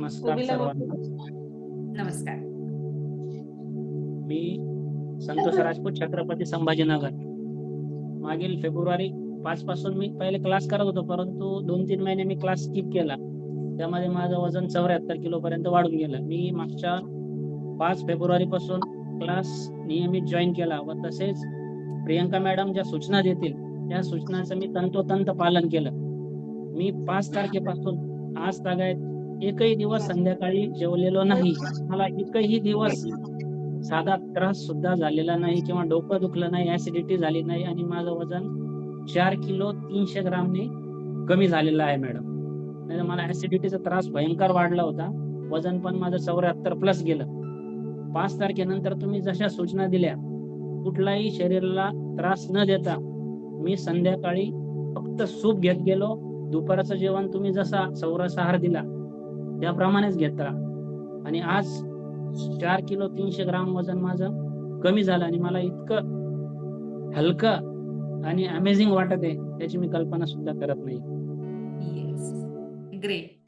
नमस्कार सर्वांना. नमस्कार. मी संतोष राजपूत छत्रपती संभाजीनगर. मागील फेब्रुवारी पाच पासून मी पहिले क्लास करत होतो परंतु दोन तीन महिने मी क्लास स्किप केला. त्यामध्ये माझं वजन चौऱ्याहत्तर किलो पर्यंत वाढून गेलं. मी मागच्या पाच फेब्रुवारी पासून क्लास नियमित जॉईन केला व तसेच प्रियंका मॅडम ज्या सूचना देतील त्या सूचनांचं मी तंतोतंत पालन केलं. मी पाच तारखेपासून आज तागायत एकही दिवस संध्याकाळी जेवलेलो नाही. मला एकही दिवस साधा त्रास सुद्धा झालेला नाही किंवा डोकं दुखलं नाही ऍसिडिटी झाली नाही आणि माझं वजन चार किलो तीनशे ग्रामने कमी झालेलं आहे मॅडम नाही मला ऍसिडिटीचा त्रास भयंकर वाढला होता. वजन पण माझं चौऱ्याहत्तर प्लस गेलं. पाच तारखेनंतर तुम्ही जशा सूचना दिल्या कुठलाही शरीराला त्रास न देता मी संध्याकाळी फक्त सूप घेत गेलो. दुपारचं जेवण तुम्ही जसा सौरस आहार दिला त्याप्रमाणेच घेत राहा. आणि आज चार किलो तीनशे ग्राम वजन माझं कमी झालं आणि मला इतकं हलकं आणि अमेझिंग वाटत आहे त्याची मी कल्पना सुद्धा करत नाही. ग्रेट